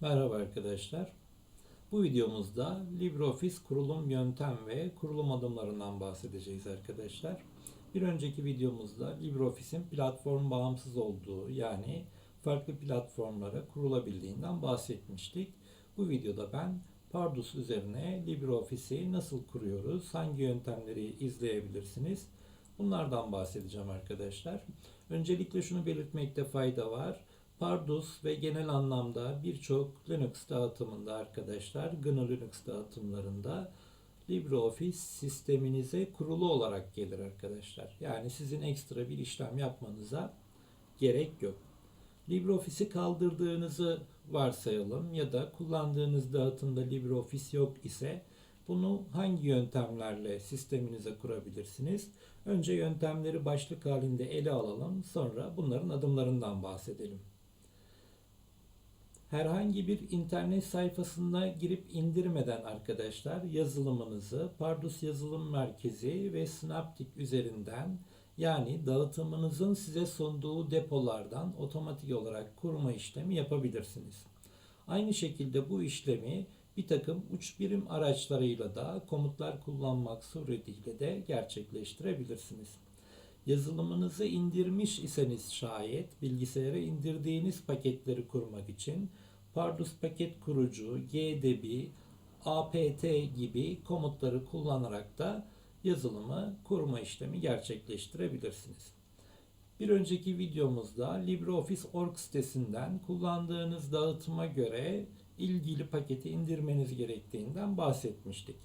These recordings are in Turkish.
Merhaba arkadaşlar. Bu videomuzda LibreOffice kurulum yöntem ve kurulum adımlarından bahsedeceğiz arkadaşlar. Bir önceki videomuzda LibreOffice'in platform bağımsız olduğu yani farklı platformlara kurulabildiğinden bahsetmiştik. Bu videoda ben Pardus üzerine LibreOffice'i nasıl kuruyoruz, hangi yöntemleri izleyebilirsiniz bunlardan bahsedeceğim arkadaşlar. Öncelikle şunu belirtmekte fayda var. Pardus ve genel anlamda birçok Linux dağıtımında arkadaşlar, GNU Linux dağıtımlarında LibreOffice sisteminize kurulu olarak gelir arkadaşlar. Yani sizin ekstra bir işlem yapmanıza gerek yok. LibreOffice'i kaldırdığınızı varsayalım ya da kullandığınız dağıtımda LibreOffice yok ise bunu hangi yöntemlerle sisteminize kurabilirsiniz? Önce yöntemleri başlık halinde ele alalım, sonra bunların adımlarından bahsedelim herhangi bir internet sayfasına girip indirmeden arkadaşlar yazılımınızı Pardus Yazılım Merkezi ve Synaptic üzerinden yani dağıtımınızın size sunduğu depolardan otomatik olarak kurma işlemi yapabilirsiniz. Aynı şekilde bu işlemi bir takım uç birim araçlarıyla da komutlar kullanmak suretiyle de gerçekleştirebilirsiniz. Yazılımınızı indirmiş iseniz şayet bilgisayara indirdiğiniz paketleri kurmak için Pardus paket kurucu, gdb, apt gibi komutları kullanarak da yazılımı kurma işlemi gerçekleştirebilirsiniz. Bir önceki videomuzda LibreOffice Org sitesinden kullandığınız dağıtıma göre ilgili paketi indirmeniz gerektiğinden bahsetmiştik.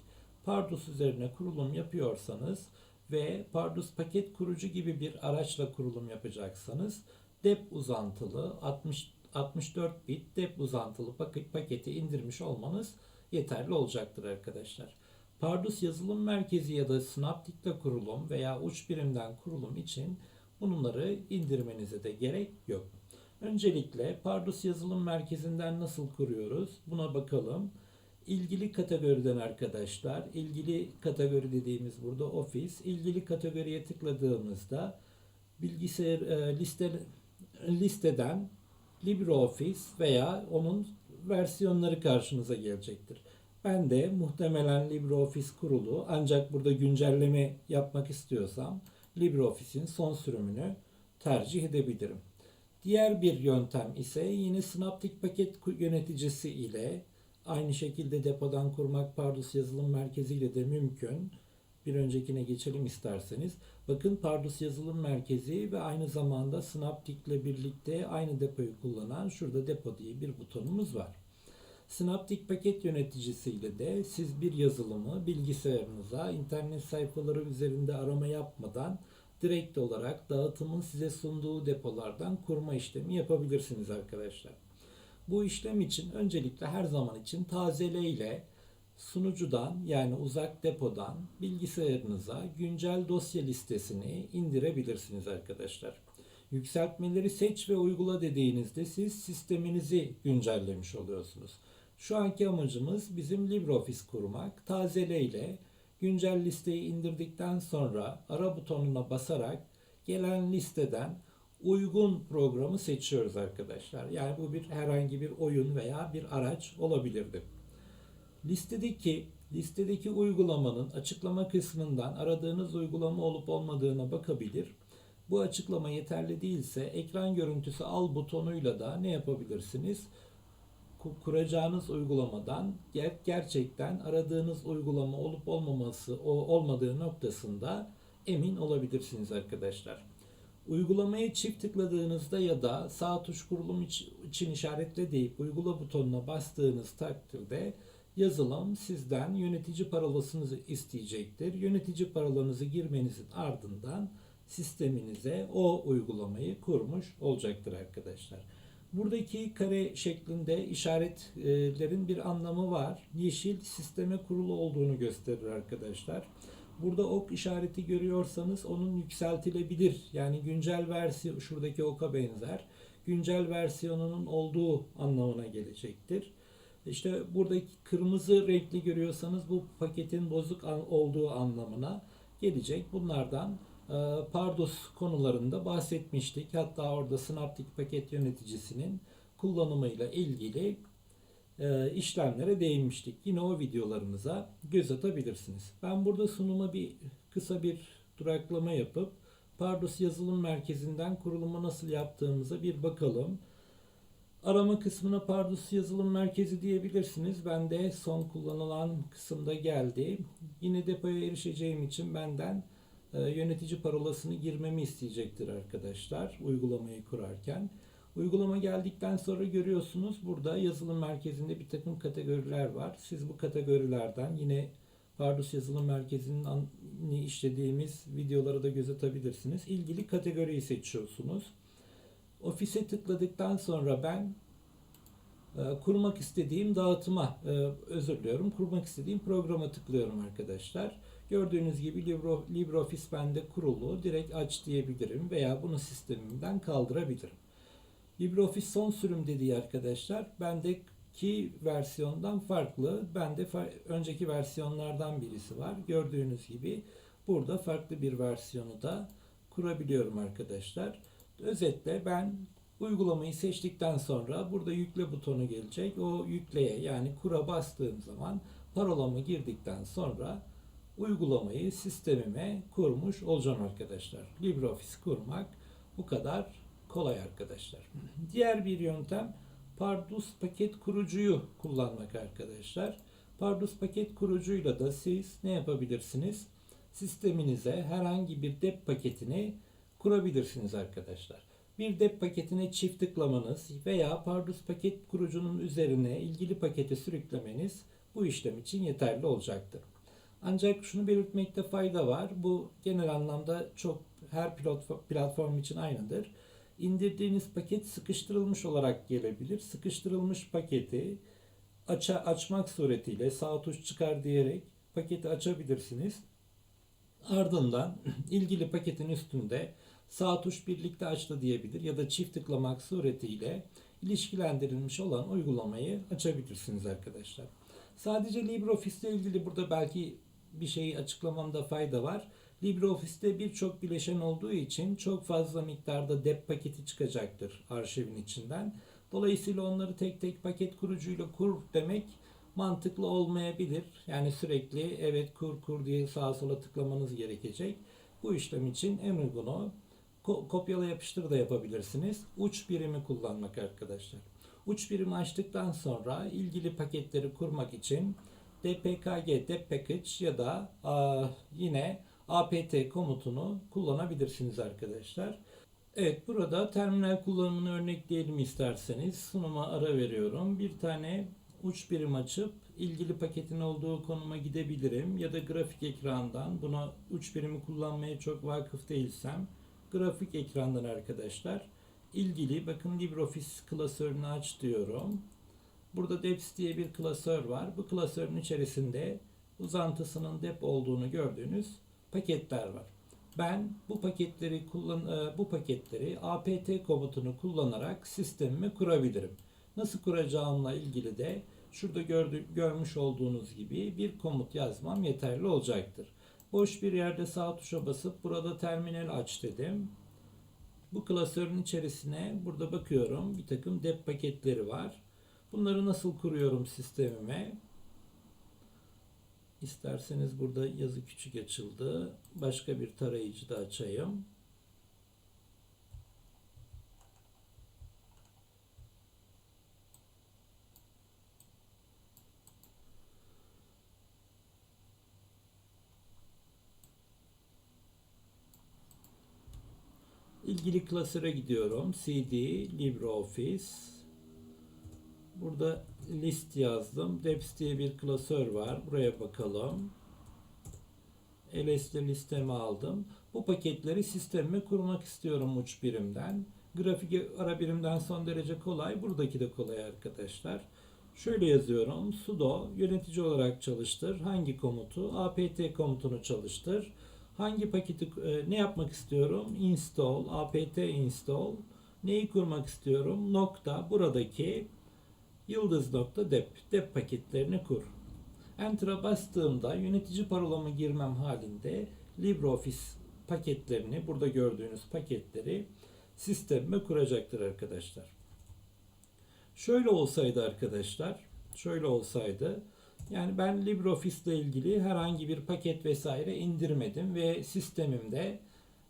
Pardus üzerine kurulum yapıyorsanız ve Pardus paket kurucu gibi bir araçla kurulum yapacaksanız dep uzantılı 60 64 bit dep uzantılı paket paketi indirmiş olmanız yeterli olacaktır arkadaşlar. Pardus yazılım merkezi ya da Synaptic'te kurulum veya uç birimden kurulum için bunları indirmenize de gerek yok. Öncelikle Pardus yazılım merkezinden nasıl kuruyoruz? Buna bakalım. İlgili kategoriden arkadaşlar, ilgili kategori dediğimiz burada Office, ilgili kategoriye tıkladığımızda bilgisayar e, liste listeden LibreOffice veya onun versiyonları karşınıza gelecektir. Ben de muhtemelen LibreOffice kurulu ancak burada güncelleme yapmak istiyorsam LibreOffice'in son sürümünü tercih edebilirim. Diğer bir yöntem ise yine Synaptic paket yöneticisi ile aynı şekilde depodan kurmak Pardus yazılım merkezi ile de mümkün. Bir öncekine geçelim isterseniz. Bakın Pardus yazılım merkezi ve aynı zamanda Synaptic ile birlikte aynı depoyu kullanan şurada depo diye bir butonumuz var. Synaptic paket yöneticisiyle de siz bir yazılımı bilgisayarınıza internet sayfaları üzerinde arama yapmadan direkt olarak dağıtımın size sunduğu depolardan kurma işlemi yapabilirsiniz arkadaşlar. Bu işlem için öncelikle her zaman için tazele ile sunucudan yani uzak depodan bilgisayarınıza güncel dosya listesini indirebilirsiniz arkadaşlar. Yükseltmeleri seç ve uygula dediğinizde siz sisteminizi güncellemiş oluyorsunuz. Şu anki amacımız bizim LibreOffice kurmak. Tazele ile güncel listeyi indirdikten sonra ara butonuna basarak gelen listeden uygun programı seçiyoruz arkadaşlar. Yani bu bir herhangi bir oyun veya bir araç olabilirdi. Listedeki listedeki uygulamanın açıklama kısmından aradığınız uygulama olup olmadığına bakabilir. Bu açıklama yeterli değilse ekran görüntüsü al butonuyla da ne yapabilirsiniz? kuracağınız uygulamadan ger gerçekten aradığınız uygulama olup olmaması olmadığı noktasında emin olabilirsiniz arkadaşlar. Uygulamaya çift tıkladığınızda ya da sağ tuş kurulum için işaretle deyip uygula butonuna bastığınız takdirde yazılım sizden yönetici parolasınızı isteyecektir. Yönetici parolanızı girmenizin ardından sisteminize o uygulamayı kurmuş olacaktır arkadaşlar. Buradaki kare şeklinde işaretlerin bir anlamı var. Yeşil sisteme kurulu olduğunu gösterir arkadaşlar. Burada ok işareti görüyorsanız onun yükseltilebilir. Yani güncel versiyon şuradaki oka benzer. Güncel versiyonunun olduğu anlamına gelecektir. İşte buradaki kırmızı renkli görüyorsanız bu paketin bozuk olduğu anlamına gelecek. Bunlardan e, Pardus konularında bahsetmiştik. Hatta orada Synaptic paket yöneticisinin kullanımıyla ilgili işlemlere değinmiştik. Yine o videolarımıza göz atabilirsiniz. Ben burada sunuma bir kısa bir duraklama yapıp Pardus Yazılım Merkezi'nden kurulumu nasıl yaptığımıza bir bakalım. Arama kısmına Pardus Yazılım Merkezi diyebilirsiniz. Ben de son kullanılan kısımda geldi. Yine depoya erişeceğim için benden e, yönetici parolasını girmemi isteyecektir arkadaşlar uygulamayı kurarken. Uygulama geldikten sonra görüyorsunuz burada yazılım merkezinde bir takım kategoriler var. Siz bu kategorilerden yine Pardus Yazılım Merkezi'nin işlediğimiz videolara da göz atabilirsiniz. İlgili kategoriyi seçiyorsunuz. Ofise tıkladıktan sonra ben e, kurmak istediğim dağıtıma, e, özür diliyorum, kurmak istediğim programa tıklıyorum arkadaşlar. Gördüğünüz gibi LibreOffice bende kurulu. Direkt aç diyebilirim veya bunu sistemimden kaldırabilirim. LibreOffice son sürüm dediği arkadaşlar bendeki versiyondan farklı. Bende fa- önceki versiyonlardan birisi var. Gördüğünüz gibi burada farklı bir versiyonu da kurabiliyorum arkadaşlar. Özetle ben uygulamayı seçtikten sonra burada yükle butonu gelecek. O yükleye yani kura bastığım zaman parolamı girdikten sonra uygulamayı sistemime kurmuş olacağım arkadaşlar. LibreOffice kurmak bu kadar kolay arkadaşlar. Diğer bir yöntem Pardus paket kurucuyu kullanmak arkadaşlar. Pardus paket kurucuyla da siz ne yapabilirsiniz? Sisteminize herhangi bir dep paketini kurabilirsiniz arkadaşlar. Bir dep paketine çift tıklamanız veya Pardus paket kurucunun üzerine ilgili paketi sürüklemeniz bu işlem için yeterli olacaktır. Ancak şunu belirtmekte fayda var. Bu genel anlamda çok her pilot platform için aynıdır. İndirdiğiniz paket sıkıştırılmış olarak gelebilir. Sıkıştırılmış paketi aça, açmak suretiyle sağ tuş çıkar diyerek paketi açabilirsiniz. Ardından ilgili paketin üstünde sağ tuş birlikte açtı diyebilir ya da çift tıklamak suretiyle ilişkilendirilmiş olan uygulamayı açabilirsiniz arkadaşlar. Sadece LibreOffice ile ilgili burada belki bir şeyi açıklamamda fayda var. LibreOffice'te birçok bileşen olduğu için çok fazla miktarda dep paketi çıkacaktır arşivin içinden. Dolayısıyla onları tek tek paket kurucuyla kur demek mantıklı olmayabilir. Yani sürekli evet kur kur diye sağa sola tıklamanız gerekecek. Bu işlem için en uygunu ko- kopyala yapıştır da yapabilirsiniz. Uç birimi kullanmak arkadaşlar. Uç birimi açtıktan sonra ilgili paketleri kurmak için dpkg, deppackage ya da aa, yine apt komutunu kullanabilirsiniz arkadaşlar. Evet burada terminal kullanımını örnekleyelim isterseniz. Sunuma ara veriyorum. Bir tane uç birim açıp ilgili paketin olduğu konuma gidebilirim. Ya da grafik ekrandan buna uç birimi kullanmaya çok vakıf değilsem grafik ekrandan arkadaşlar ilgili bakın LibreOffice klasörünü aç diyorum. Burada deps diye bir klasör var. Bu klasörün içerisinde uzantısının dep olduğunu gördüğünüz paketler var. Ben bu paketleri kullan e, bu paketleri apt komutunu kullanarak sistemimi kurabilirim. Nasıl kuracağımla ilgili de şurada gördü, görmüş olduğunuz gibi bir komut yazmam yeterli olacaktır. Boş bir yerde sağ tuşa basıp burada terminal aç dedim. Bu klasörün içerisine burada bakıyorum bir takım dep paketleri var. Bunları nasıl kuruyorum sistemime? İsterseniz burada yazı küçük açıldı. Başka bir tarayıcı da açayım. İlgili klasöre gidiyorum. CD, LibreOffice. Burada list yazdım. Deps diye bir klasör var. Buraya bakalım. LS'de listemi aldım. Bu paketleri sistemime kurmak istiyorum uç birimden. Grafik ara birimden son derece kolay. Buradaki de kolay arkadaşlar. Şöyle yazıyorum. sudo yönetici olarak çalıştır. Hangi komutu? apt komutunu çalıştır. Hangi paketi e, ne yapmak istiyorum? Install, apt install. Neyi kurmak istiyorum? Nokta buradaki yıldız nokta dep, dep paketlerini kur. Enter'a bastığımda yönetici parolamı girmem halinde LibreOffice paketlerini, burada gördüğünüz paketleri sistemime kuracaktır arkadaşlar. Şöyle olsaydı arkadaşlar, şöyle olsaydı. Yani ben LibreOffice ile ilgili herhangi bir paket vesaire indirmedim ve sistemimde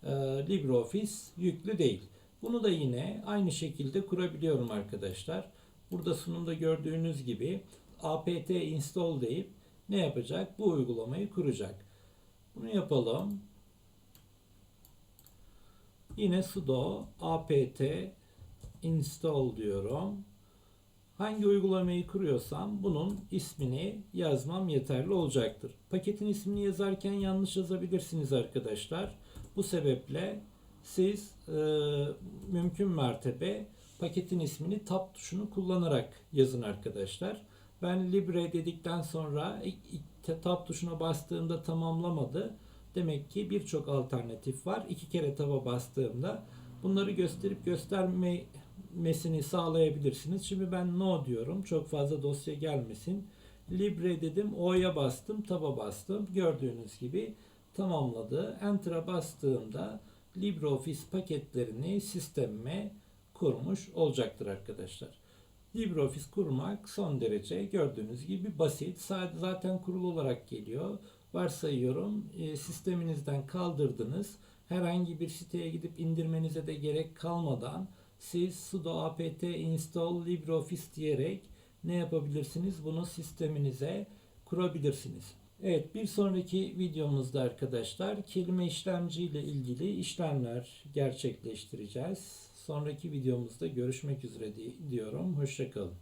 e, LibreOffice yüklü değil. Bunu da yine aynı şekilde kurabiliyorum arkadaşlar. Burada sunumda gördüğünüz gibi apt install deyip ne yapacak? Bu uygulamayı kuracak. Bunu yapalım. Yine sudo apt install diyorum. Hangi uygulamayı kuruyorsam bunun ismini yazmam yeterli olacaktır. Paketin ismini yazarken yanlış yazabilirsiniz arkadaşlar. Bu sebeple siz e, mümkün mertebe paketin ismini tab tuşunu kullanarak yazın arkadaşlar. Ben libre dedikten sonra tab tuşuna bastığımda tamamlamadı. Demek ki birçok alternatif var. İki kere taba bastığımda bunları gösterip göstermesini sağlayabilirsiniz. Şimdi ben no diyorum. Çok fazla dosya gelmesin. Libre dedim. O'ya bastım. Taba bastım. Gördüğünüz gibi tamamladı. Enter'a bastığımda LibreOffice paketlerini sistemime kurmuş olacaktır arkadaşlar. LibreOffice kurmak son derece gördüğünüz gibi basit. Zaten kurulu olarak geliyor. Varsayıyorum e, sisteminizden kaldırdınız. Herhangi bir siteye gidip indirmenize de gerek kalmadan siz sudo apt install LibreOffice diyerek ne yapabilirsiniz? Bunu sisteminize kurabilirsiniz. Evet bir sonraki videomuzda arkadaşlar kelime işlemci ile ilgili işlemler gerçekleştireceğiz. Sonraki videomuzda görüşmek üzere diyorum. Hoşçakalın.